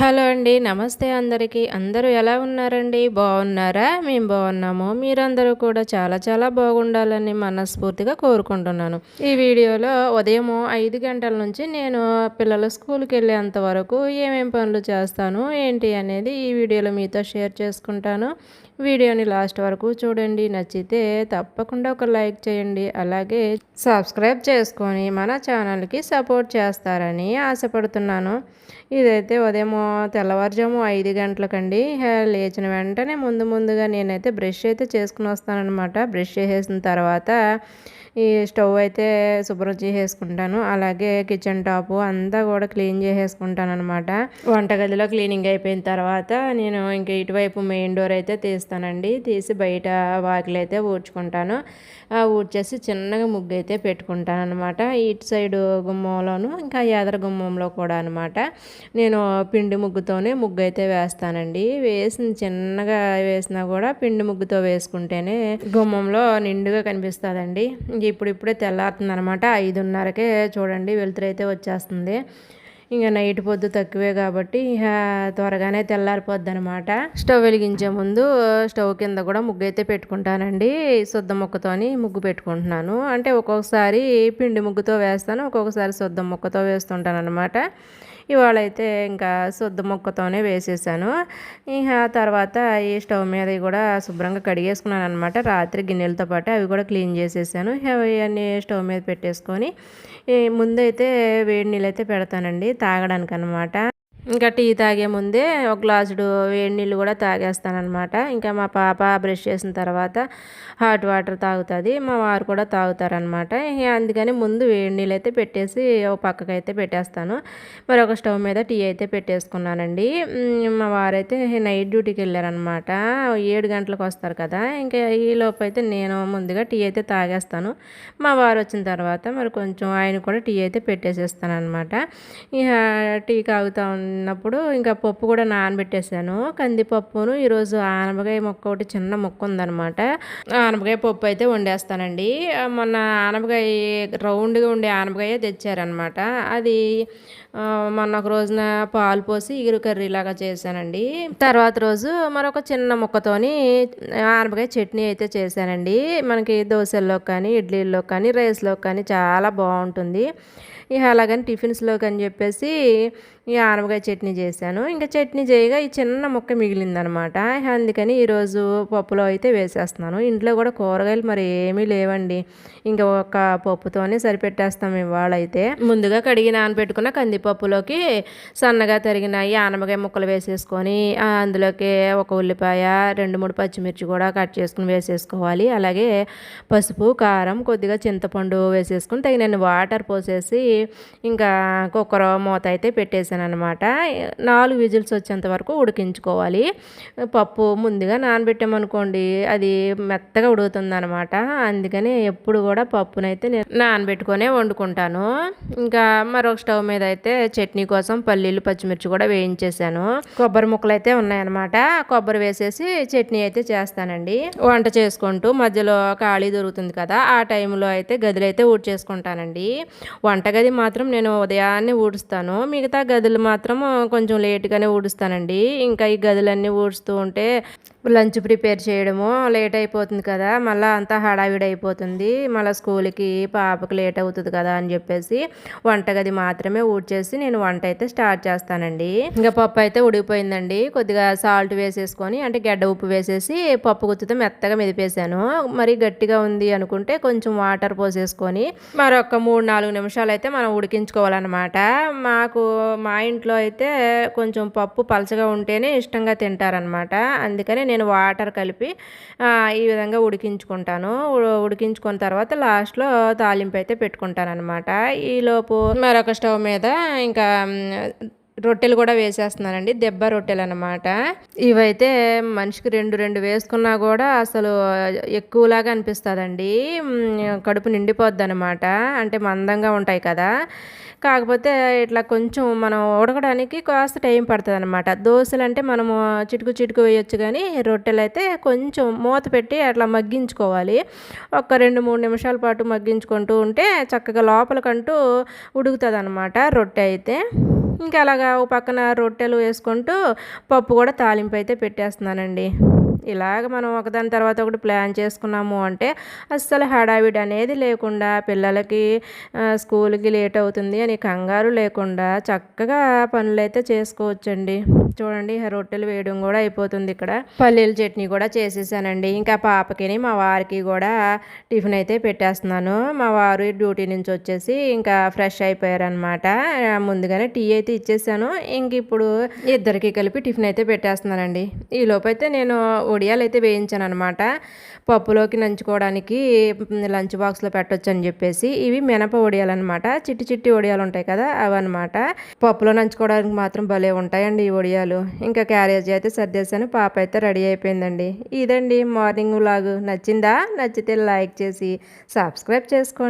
Hello అండి నమస్తే అందరికీ. అందరూ ఎలా ఉన్నారండి? బాగున్నారా? మేము బాగున్నాము. మీరందరూ కూడా చాలా చాలా బాగుండాలని మనస్ఫూర్తిగా కోరుకుంటున్నాను. ఈ వీడియోలో ఉదయం ఐదు గంటల నుంచి నేను పిల్లలు స్కూల్కి వెళ్ళేంత వరకు ఏమేమి పనులు చేస్తాను ఏంటి అనేది ఈ వీడియోలో మీతో షేర్ చేసుకుంటాను. వీడియోని లాస్ట్ వరకు చూడండి. నచ్చితే తప్పకుండా ఒక లైక్ చేయండి. అలాగే సబ్స్క్రైబ్ చేసుకొని మన ఛానల్కి సపోర్ట్ చేస్తారని ఆశపడుతున్నాను. ఇదైతే ఉదయం తెల్లవారుజాము ఐదు గంటలకండి. లేచిన వెంటనే ముందు ముందుగా నేనైతే బ్రష్ అయితే చేసుకుని వస్తానమాట బ్రష్ చేసేసిన తర్వాత ఈ స్టవ్ అయితే శుభ్రం చేసేసుకుంటాను. అలాగే కిచెన్ టాపు అంతా కూడా క్లీన్ చేసేసుకుంటాను అనమాట వంటగదిలో క్లీనింగ్ అయిపోయిన తర్వాత నేను ఇంక ఇటువైపు మెయిన్ డోర్ అయితే తీస్తానండి. తీసి బయట వాకిలు అయితే ఊడ్చుకుంటాను. ఊడ్చేసి చిన్నగా ముగ్గు అయితే పెట్టుకుంటాను అనమాట ఇటు సైడ్ గుమ్మంలోను ఇంకా ఎదర గుమ్మంలో కూడా అనమాట నేను పిండి ముగ్గుతోనే ముగ్గు అయితే వేస్తానండి. వేసిన చిన్నగా వేసినా కూడా పిండి ముగ్గుతో వేసుకుంటేనే గుమ్మంలో నిండుగా కనిపిస్తుందండి. ఇప్పుడు ఇప్పుడే తెల్లారుతుంది అనమాట ఐదున్నరకే చూడండి వెలుతురైతే వచ్చేస్తుంది. ఇంకా నైట్ పొద్దు తక్కువే కాబట్టి త్వరగానే తెల్లారిపోద్ది అనమాట స్టవ్ వెలిగించే ముందు స్టవ్ కింద కూడా ముగ్గు అయితే పెట్టుకుంటానండి. శుద్ధ ముక్కతోని ముగ్గు పెట్టుకుంటున్నాను. అంటే ఒక్కొక్కసారి పిండి ముగ్గుతో వేస్తాను ఒక్కొక్కసారి శుద్ధ ముక్కతో వేస్తుంటాను అనమాట ఇవాళ అయితే ఇంకా శుద్ధ ముక్కతోనే వేసేసాను. ఇంకా తర్వాత ఈ స్టవ్ మీద కూడా శుభ్రంగా కడిగేసుకున్నాను అనమాట రాత్రి గిన్నెలతో పాటు అవి కూడా క్లీన్ చేసేసాను. అవన్నీ స్టవ్ మీద పెట్టేసుకొని ముందైతే వేడి నీళ్ళు అయితే పెడతానండి తాగడానికి అనమాట ఇంకా టీ తాగే ముందే ఒక గ్లాసుడు వేడి నీళ్ళు కూడా తాగేస్తానమాట ఇంకా మా పాప బ్రష్ చేసిన తర్వాత హాట్ వాటర్ తాగుతుంది మా వారు కూడా తాగుతారనమాట అందుకని ముందు వేడి నీళ్ళు అయితే పెట్టేసి ఒక పక్కకు అయితే పెట్టేస్తాను. మరి ఒక స్టవ్ మీద టీ అయితే పెట్టేసుకున్నానండి. మా వారైతే నైట్ డ్యూటీకి వెళ్ళారనమాట ఏడు గంటలకు వస్తారు కదా ఇంకా ఈ లోపు అయితే నేను ముందుగా టీ అయితే తాగేస్తాను. మా వారు వచ్చిన తర్వాత మరి కొంచెం ఆయన కూడా టీ అయితే పెట్టేసేస్తాను అనమాట ఇక టీ తాగుతా ఉన్నప్పుడు ఇంకా పప్పు కూడా నానబెట్టేసాను. కందిపప్పును ఈరోజు ఆనపకాయ మొక్క ఒకటి చిన్న మొక్క ఉందనమాట ఆనపకాయ పప్పు అయితే వండేస్తానండి. మొన్న ఆనపకాయ రౌండ్గా ఉండే ఆనపకాయ తెచ్చారనమాట అది మొన్న ఒక రోజున పాలు పోసి ఇగురు కర్రీ లాగా చేశానండి. తర్వాత రోజు మరొక చిన్న ముక్కతోని ఆనపకాయ చట్నీ అయితే చేశానండి. మనకి దోశల్లో కానీ ఇడ్లీల్లో కానీ రైస్లో కానీ చాలా బాగుంటుంది. ఇక అలాగని టిఫిన్స్లోకి అని చెప్పేసి ఈ ఆనపకాయ చట్నీ చేశాను. ఇంకా చట్నీ చేయగా ఈ చిన్న ముక్క మిగిలిందనమాట. అందుకని ఈరోజు పప్పులో అయితే వేసేస్తున్నాను. ఇంట్లో కూడా కూరగాయలు మరి ఏమీ లేవండి. ఇంకా ఒక పప్పుతోనే సరిపెట్టేస్తాం ఇవాళైతే. ముందుగా కడిగి నానబెట్టుకున్న కందిపప్పులోకి సన్నగా తరిగిన ఈ ఆనపకాయ ముక్కలు వేసేసుకొని అందులోకి ఒక ఉల్లిపాయ రెండు మూడు పచ్చిమిర్చి కూడా కట్ చేసుకుని వేసేసుకోవాలి. అలాగే పసుపు కారం కొద్దిగా చింతపండు వేసేసుకుని తగినన్ని వాటర్ పోసేసి ఇంకా కుక్కర్ మూత అయితే పెట్టేసాను పెట్టేశాను అనమాట నాలుగు విజిల్స్ వచ్చేంత వరకు ఉడికించుకోవాలి. పప్పు ముందుగా నానబెట్టామనుకోండి అది మెత్తగా ఉడుకుతుంది అనమాట అందుకని ఎప్పుడు కూడా పప్పునైతే నేను నానబెట్టుకొనే వండుకుంటాను. ఇంకా మరొక స్టవ్ మీద అయితే చట్నీ కోసం పల్లీలు పచ్చిమిర్చి కూడా వేయించేసాను కొబ్బరి ముక్కలు అయితే ఉన్నాయన్నమాట. కొబ్బరి వేసేసి చట్నీ అయితే చేస్తానండి. వంట చేసుకుంటూ మధ్యలో ఖాళీ దొరుకుతుంది కదా ఆ టైంలో అయితే గదిలో అయితే ఊడ్చేసుకుంటానండి. వంటగది గది మాత్రం నేను ఉదయాన్నే ఊడుస్తాను. మిగతా గదులు మాత్రం కొంచెం లేట్గానే ఊడుస్తానండి. ఇంకా ఈ గదులన్నీ ఊడుస్తూ ఉంటే లంచ్ ప్రిపేర్ చేయడము లేట్ అయిపోతుంది కదా మళ్ళీ అంతా హడావిడి అయిపోతుంది. మళ్ళీ స్కూల్కి పాపకి లేట్ అవుతుంది కదా అని చెప్పేసి వంటగది మాత్రమే ఊడ్చేసి నేను వంట అయితే స్టార్ట్ చేస్తానండి. ఇంకా పప్పు అయితే ఉడికిపోయిందండి. కొద్దిగా సాల్ట్ వేసేసుకొని అంటే గడ్డ ఉప్పు వేసేసి పప్పు గుత్తితో మెత్తగా మెదిపేశాను. మరి గట్టిగా ఉంది అనుకుంటే కొంచెం వాటర్ పోసేసుకొని మరొక మూడు నాలుగు నిమిషాలు అయితే మనం ఉడికించుకోవాలన్నమాట. మాకు మా ఇంట్లో అయితే కొంచెం పప్పు పలచగా ఉంటేనే ఇష్టంగా తింటారనమాట అందుకని నేను నేను వాటర్ కలిపి ఈ విధంగా ఉడికించుకుంటాను. ఉడికించుకున్న తర్వాత లాస్ట్లో తాలింపు అయితే పెట్టుకుంటాను అనమాట ఈలోపు మరొక స్టవ్ మీద ఇంకా రొట్టెలు కూడా వేసేస్తున్నానండి దెబ్బ రొట్టెలు అనమాట ఇవైతే మనిషికి రెండు రెండు వేసుకున్నా కూడా అసలు ఎక్కువలాగా అనిపిస్తుందండి. కడుపు నిండిపోద్ది అనమాట అంటే మందంగా ఉంటాయి కదా. కాకపోతే ఇట్లా కొంచెం మనం ఉడకడానికి కాస్త టైం పడుతుంది అనమాట దోశలు అంటే మనము చిటుకు చిటుకు వేయొచ్చు కానీ రొట్టెలు అయితే కొంచెం మూత పెట్టి అట్లా మగ్గించుకోవాలి. ఒక రెండు మూడు నిమిషాల పాటు మగ్గించుకుంటూ ఉంటే చక్కగా లోపలికంటూ ఉడుకుతుంది అనమాట రొట్టె అయితే. ఇంకా అలాగా ఓ పక్కన రొట్టెలు వేసుకుంటూ పప్పు కూడా తాలింపు అయితే పెట్టేస్తున్నానండి. ఇలాగ మనం ఒకదాని తర్వాత ఒకటి ప్లాన్ చేసుకున్నాము అంటే అస్సలు హడావిడి అనేది లేకుండా పిల్లలకి స్కూల్కి లేట్ అవుతుంది అని కంగారు లేకుండా చక్కగా పనులు అయితే చేసుకోవచ్చండి. చూడండి రొట్టెలు వేయడం కూడా అయిపోతుంది ఇక్కడ. పల్లీల చట్నీ కూడా చేసేసానండి. ఇంకా పాపకిని మా వారికి కూడా టిఫిన్ అయితే పెట్టేస్తున్నాను. మా వారు డ్యూటీ నుంచి వచ్చేసి ఇంకా ఫ్రెష్ అయిపోయారనమాట ముందుగానే టీ అయితే ఇచ్చేసాను. ఇంక ఇప్పుడు ఇద్దరికి కలిపి టిఫిన్ అయితే పెట్టేస్తున్నానండి. ఈ అయితే నేను వడియాలు అయితే వేయించాను అనమాట పప్పులోకి నంచుకోవడానికి లంచ్ బాక్స్లో పెట్టొచ్చు అని చెప్పేసి ఇవి మినప ఒడియాలు అనమాట చిట్టి చిట్టి వడియాలు ఉంటాయి కదా అవన్నమాట. పప్పులో నంచుకోవడానికి మాత్రం భలే ఉంటాయండి ఈ వడియాలు. ఇంకా క్యారేజీ అయితే సర్దేశాను పాప అయితే రెడీ అయిపోయిందండి. ఇదండి మార్నింగ్ లాగు నచ్చిందా? నచ్చితే లైక్ చేసి సబ్స్క్రైబ్ చేసుకోండి.